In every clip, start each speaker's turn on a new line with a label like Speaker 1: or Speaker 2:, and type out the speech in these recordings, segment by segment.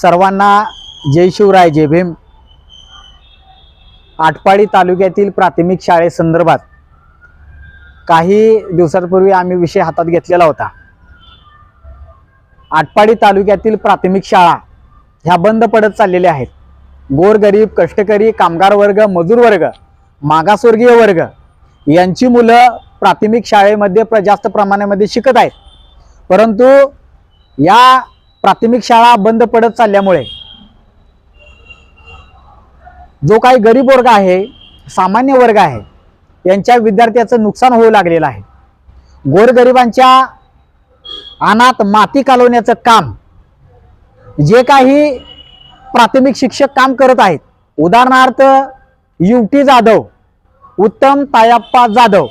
Speaker 1: सर्वांना जय शिवराय जय भीम. आटपाडी तालुक्यातील प्राथमिक शाळेसंदर्भात काही दिवसांपूर्वी आम्ही विषय हातात घेतलेला होता. आटपाडी तालुक्यातील प्राथमिक शाळा ह्या बंद पडत चाललेल्या आहेत. गोरगरीब कष्टकरी कामगार वर्ग मजूर वर्ग मागासवर्गीय वर्ग यांची मुलं प्राथमिक शाळेमध्ये प्र जास्त प्रमाणामध्ये शिकत आहेत. परंतु या प्राथमिक शाळा बंद पडत चालल्यामुळे जो काही गरीब वर्ग आहे सामान्य वर्ग आहे यांच्या विद्यार्थ्याचं नुकसान होऊ लागलेलं आहे. गोरगरिबांच्या अनाथ माती कालवण्याचं काम जे काही प्राथमिक शिक्षक काम करत आहेत उदाहरणार्थ युवटी जाधव उत्तम तायाप्पा जाधव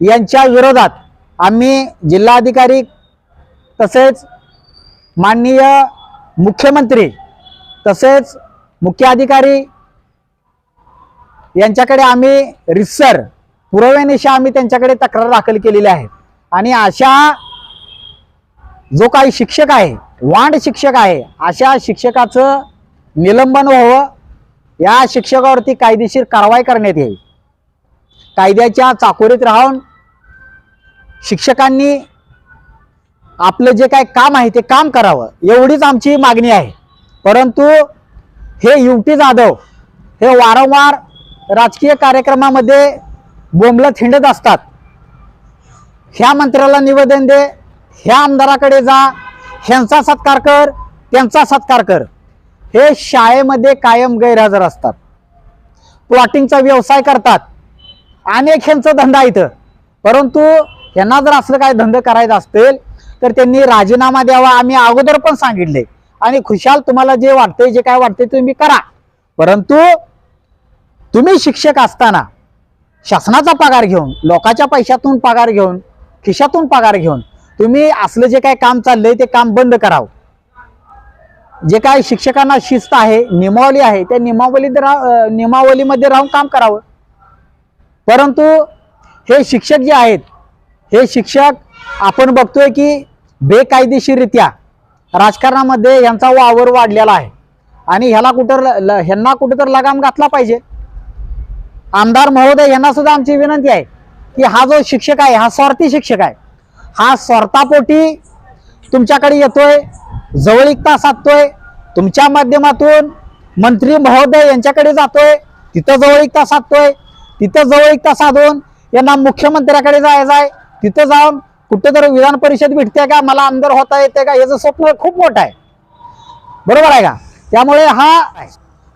Speaker 1: यांच्या विरोधात आम्ही जिल्हाधिकारी तसेच माननीय मुख्यमंत्री तसेच मुख्य अधिकारी यांच्याकडे आम्ही रिसर पुराव्यानिशी आम्ही त्यांच्याकडे तक्रार दाखल केलेली आहे. आणि अशा जो काही शिक्षक आहे वांड शिक्षक आहे अशा शिक्षकाचं निलंबन व्हावं या शिक्षकावरती कायदेशीर कारवाई करण्यात येईल कायद्याच्या चाकोरीत राहून शिक्षकांनी आपलं जे काय काम आहे ते काम करावं. एवढीच आमची मागणी आहे. परंतु हे युवती जाधव हे वारंवार राजकीय कार्यक्रमामध्ये बोंबलत हिंडत असतात. ह्या मंत्र्याला निवेदन दे ह्या आमदाराकडे जा ह्यांचा सत्कार कर त्यांचा सत्कार कर. हे शाळेमध्ये कायम गैरहजर असतात. प्लॉटिंगचा व्यवसाय करतात. अनेक ह्यांचा धंदा इथं. परंतु ह्यांना जर असलं काय धंदा करायचा असेल तर त्यांनी राजीनामा द्यावा आम्ही अगोदर पण सांगितले. आणि खुशाल तुम्हाला जे वाटतंय जे काय वाटतंय तुम्ही करा. परंतु तुम्ही शिक्षक असताना शासनाचा पगार घेऊन लोकांच्या पैशातून पगार घेऊन खिशातून पगार घेऊन तुम्ही असलं जे काय काम चाललंय ते काम बंद करावं. जे काय शिक्षकांना शिस्त आहे नियमावली आहे त्या नियमावलीत राह नियमावलीमध्ये राहून काम करावं. परंतु हे शिक्षक जे आहेत हे शिक्षक आपण बघतोय की बेकायदेशीररित्या राजकारणामध्ये यांचा वावर वाढलेला आहे. आणि ह्याला कुठं ल- ल- ह्यांना कुठं तर लगाम घातला पाहिजे. आमदार महोदय यांना सुद्धा आमची विनंती आहे की हा जो शिक्षक आहे हा स्वार्थी शिक्षक आहे हा स्वार्थापोटी तुमच्याकडे येतोय जवळीकता साधतोय तुमच्या माध्यमातून मंत्री महोदय यांच्याकडे जातोय तिथं जवळीकता साधतोय तिथं जवळीकता साधून यांना मुख्यमंत्र्याकडे जायचं आहे तिथं जाऊन कुठेतरी विधान परिषद भेटते का? मला आमदार होता येते का? याचं स्वप्न खूप मोठं आहे. बरोबर आहे का? त्यामुळे हा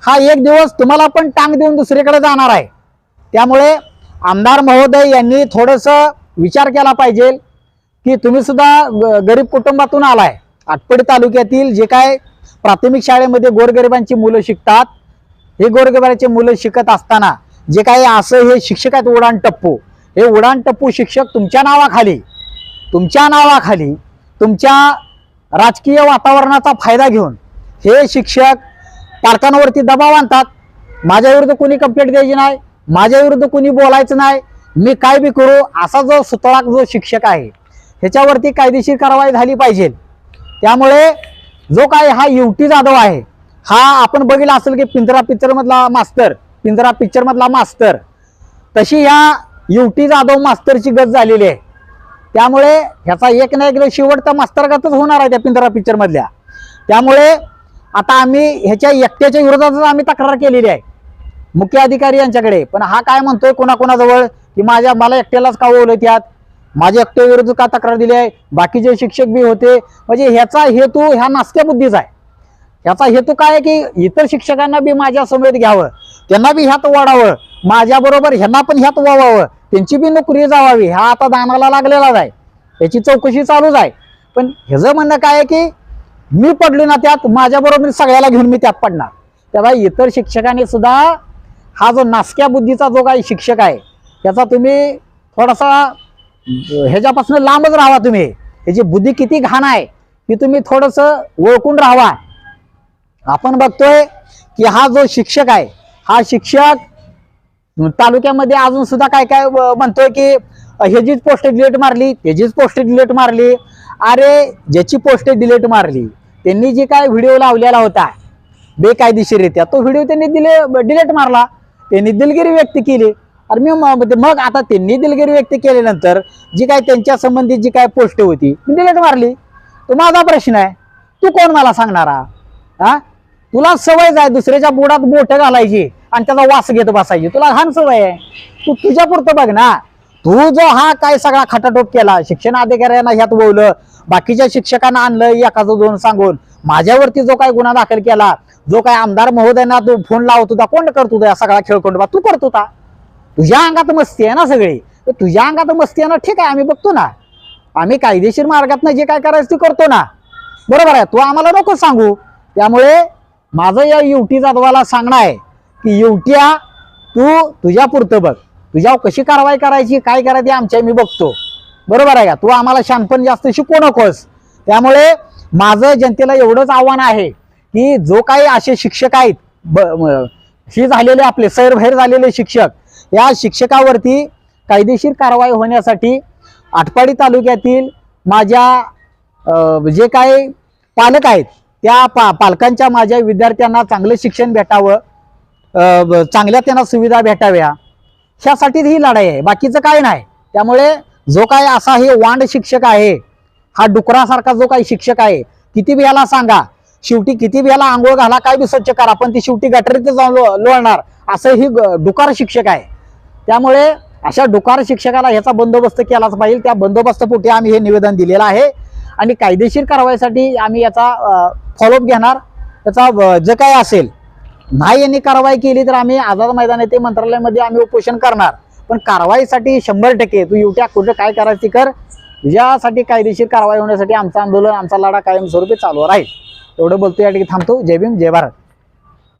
Speaker 1: हा एक दिवस तुम्हाला पण टांग देऊन दुसरीकडे जाणार आहे. त्यामुळे आमदार महोदय यांनी थोडंसं विचार केला पाहिजे की तुम्ही सुद्धा ग- गरीब कुटुंबातून आलाय. आटपडी तालुक्यातील जे काय प्राथमिक शाळेमध्ये गोरगरिबांची मुलं शिकतात हे गोरगरिबांची मुलं शिकत असताना जे काही असं हे शिक्षक आहेत उडाण टप्पू. हे उडाण टप्पू शिक्षक तुमच्या नावाखाली तुमच्या नावाखाली तुमच्या राजकीय वातावरणाचा फायदा घेऊन हे शिक्षक पालकांवरती दबाव आणतात. माझ्याविरुद्ध कुणी कोणी कंप्लेंट द्यायची नाही माझ्याविरुद्ध कुणी कोणी बोलायचं नाही मी काय बी करू असा जो सुतळाक जो शिक्षक आहे ह्याच्यावरती कायदेशीर कारवाई झाली पाहिजे. त्यामुळे जो काय हा युवती जाधव आहे हा आपण बघितला असेल की पिंजरा पिक्चरमधला मास्तर पिंजरा पिक्चरमधला मास्तर तशी ह्या युवती जाधव मास्तरची गत झालेली आहे. त्यामुळे ह्याचा एक ना एक शेवटचा मास्तरगतच होणार आहे त्या पिंजरा पिक्चर मधल्या. त्यामुळे आता आम्ही ह्याच्या एकट्याच्या विरोधातच आम्ही तक्रार केलेली आहे. मुख्य अधिकारी यांच्याकडे. पण हा काय म्हणतोय कोणाकोणाजवळ? की माझ्या मला एकट्यालाच का ओळख त्यात माझ्या एकट्याविरुद्ध का तक्रार दिली आहे? बाकीचे शिक्षक बी होते म्हणजे ह्याचा हेतू ह्या नासक्या बुद्धीचा आहे. ह्याचा हेतू काय आहे की इतर शिक्षकांना बी माझ्या समेत घ्यावं. त्यांना बी ह्यात वाढावं. माझ्याबरोबर ह्यांना पण ह्यात वावावं. त्यांची बी नोकरी जावावी हा आता दानाला लागलेलाच आहे. याची चौकशी चालूच आहे. पण ह्याचं म्हणणं काय आहे की मी पडलो ना त्यात माझ्याबरोबर सगळ्याला घेऊन मी त्यात पडणार. तेव्हा इतर शिक्षकांनी सुद्धा हा जो नासक्या बुद्धीचा जो काही शिक्षक आहे त्याचा तुम्ही थोडासा ह्याच्यापासून लांबच राहावा तुम्ही. ह्याची बुद्धी किती घाण आहे ती तुम्ही थोडंसं ओळखून राहावा. आपण बघतोय की हा जो शिक्षक आहे हा शिक्षक तालुक्यामध्ये अजून सुद्धा काय काय म्हणतोय की ह्याचीच पोस्ट डिलीट मारली त्याचीच पोस्ट डिलीट मारली अरे ज्याची पोस्ट डिलीट मारली त्यांनी जे काय व्हिडिओ लावलेला होता बेकायदेशीरित्या तो व्हिडिओ त्यांनी दिले डिलीट मारला. त्यांनी दिलगिरी व्यक्त केली. अरे मी म्हणजे मग आता त्यांनी दिलगिरी व्यक्त केल्यानंतर जी काय त्यांच्या संबंधित जी काय पोस्ट होती मी डिलीट मारली. तो माझा प्रश्न आहे तू कोण मला सांगणारा? हा? तुला सवय आहे दुसऱ्याच्या बोडात बोट घालायची. आणि त्याचा वास घेत बसायची. तुला घाण सवय आहे. तू तुझ्या पुरतं बघ ना. तू जो हा काय सगळा खटाटोप केला शिक्षण अधिकाऱ्यांना ह्यात बोललं बाकीच्या शिक्षकांना आणलं एकाचं दोन सांगून माझ्यावरती जो काय गुन्हा दाखल केला जो काय आमदार महोदयांना तू फोन लावत होता कोण करत होता या सगळा खेळकोंडबा तू करत होता. तुझ्या अंगात मस्ती आहे ना सगळी. तर तुझ्या अंगात मस्ती आहे ना ठीक आहे आम्ही बघतो ना. आम्ही कायदेशीर मार्गातनं जे काय करायचं ते करतो ना. बरोबर आहे तू आम्हाला नको सांगू. त्यामुळे माझं या युटी जाधवाला सांगणं आहे की युवट्या तू तुझ्या पुरतं बघ. तुझ्यावर कशी कारवाई करायची काय करायची आमच्या मी बघतो. बरोबर आहे का? तू आम्हाला शानपण जास्त शिकवू नकोस. त्यामुळे माझं जनतेला एवढंच आव्हान आहे की जो काही असे शिक्षक आहेत ब- हे झालेले आपले सैरभैर झालेले शिक्षक या शिक्षकावरती कायदेशीर कारवाई होण्यासाठी आटपाडी तालुक्यातील माझ्या जे काही पालक आहेत त्या पा पालकांच्या माझ्या विद्यार्थ्यांना चांगलं शिक्षण भेटावं. चांगल्या त्यांना सुविधा भेटाव्या. ह्यासाठीच ही लढाई आहे. बाकीचं काय नाही. त्यामुळे जो काय असा हे वांड शिक्षक आहे हा डुकरासारखा जो काही शिक्षक आहे किती बी याला सांगा. शेवटी किती बी याला आंघोळ घाला काय बी स्वच्छ करा पण ती शेवटी गटरीत जाऊन लोळणार. असं ही ग- डुकार शिक्षक आहे. त्यामुळे अशा डुकार शिक्षकाला ह्याचा बंदोबस्त केलाच पाहिजे. त्या बंदोबस्तपोटी आम्ही हे निवेदन दिलेलं आहे. आणि कायदेशीर कारवाईसाठी आम्ही याचा फॉलोअप घेणार. त्याचा जे काय असेल नाही यांनी कारवाई केली तर आम्ही आझाद मैदान येथे मंत्रालयामध्ये आम्ही उपोषण करणार. पण कारवाईसाठी शंभर टक्के तू युट्या कुठं काय करायची कर. यासाठी कायदेशीर कारवाई होण्यासाठी आमचं आंदोलन आमचा लढा कायमस्वरूपी चालू राहील. एवढं बोलतो या ठिकाणी थांबतो. जय भीम जय भारत.